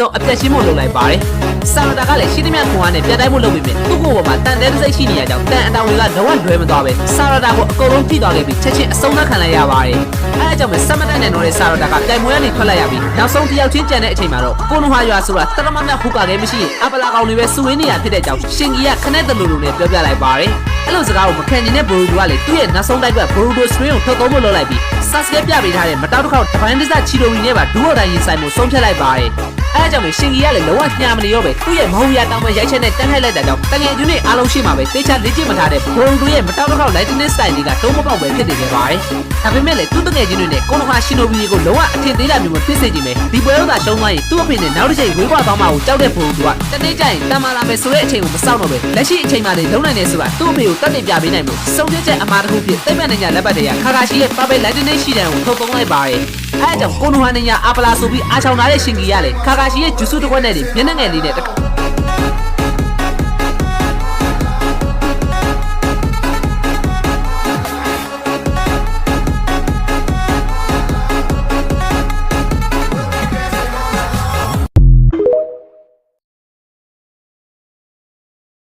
ဆုံးအပြတ်ရှင်းဖို့လုပ်လိုက်ပါတယ်ဆာရတာကလည်းရှင်းသမျှခွန်အားနဲ့ပြန်တိုင်းဖို့လုပ်ပြီးမြင်သူ့ကိုယ်ပေါ်မှာတန်တဲတစ်စိတ်ရှိနေရကြောင်းတန်အတောင်တွေကလုံးဝလွဲမသွားပဲဆာရတာကိုအကုန်လုံးထိသွားခဲ့ပြီးချက်ချင်းအဆုံးသတ်ခံလိုက်ရပါတယ်အဲအကြောင်းပဲစမတန်နဲ့တော့တဲ့ဆာရတာကတိုင်မွေးကနေထွက်လိုက်ရပြီးနောက်ဆုံးတစ်ယောက်ချင်းကြံတဲ့အချိန်မှာတော့ကိုနုဟာရွာဆိုတာတရမမြခုကလည်းမရှိရင်အပလာကောင်တွေပဲစုဝင်းနေရဖြစ်တဲ့ကြောင်းရှင်ကြီးကခနဲ့တလူလူနဲ့ပြောပြလိုက်ပါတယ်အဲ့လိုစကားကိုမခံကျင်တဲ့ဘိုရူဒူကလေသူ့ရဲ့နောက်ဆုံးတိုက်ပွဲဘိုရူဒူစထရင်းကိုထုတ်သုံးဖို့လုပ်လိုက်ပြီး ဆတ်စကဲပြပေးထားတဲ့မတောက်တစ်ခေါက်တပိုင်းတစချီလိုရီနဲ့ပါဒူဝတိုင်းရင်ဆိုင်မှုဆုံးဖြတ်လိုက်ပါတယ်အဲအကြောင်းပဲရှင်ကြီးကလည်းလုံးဝညှာမနေရောပဲသူ့ရဲ့မဟုတ်ရတောင်းမရိုက်ချက်နဲ့တန်းထိုက်လိုက်တဲ့ကြောင့်တငယ်ကျွန်းတွေအားလုံးရှိမှာပဲတေချာလေ့ကျင့်မထားတဲ့ဘိုရူဒူရဲ့မတောက်တစ်ခေါက် lightning style တွေကတုံးမပေါက်ပဲဖြစ်နေကြပါတယ်ဒါပေမဲ့လည်းသူ့တငယ်ချင်းတွေနဲ့ကိုနခါရှင်နိုဘီကိုလုံးဝအထင်သေးတာမျိုးမဖြစ်စေချင်ပဲဒီပွဲဥသာရှုံးသွားရင်သူ့အဖေနဲ့နောက်တစ်ချိန်ဝေးကွာသွားမှာကိုကြောက်တဲ့ဘိုရူဒူကတနေ့ကျရင်တမလာမယ်ဆိုတဲ့အချိန်ကိုမစောင့်တော့ပဲလက်ရှိအချိန်မှနေလုံးနိုင်နေဆိုတာသူ့အဖေကိုတတ်တင်ပြပေးနိုင်မှုစုံပြချက်အမှားတစ်ခုဖြစ်သိမ့်မဲ့နေညာလက်ပတ်တွေကခါခါရှိရဲ့ပပယ် lightning ရှိတဲ့ကိုထုတ်ပုံးလိုက်ပါတယ်အဲအကြောင့်ကိုနခါနေညာအပလာဆိုပြီးအားချောင်လာတဲ့ရှင်ကြီးကလည်းခါခါရှိရဲ့ဂျူဆုတစ်ခွက်နဲ့ဒီမျက်နှာငယ်လေးနဲ့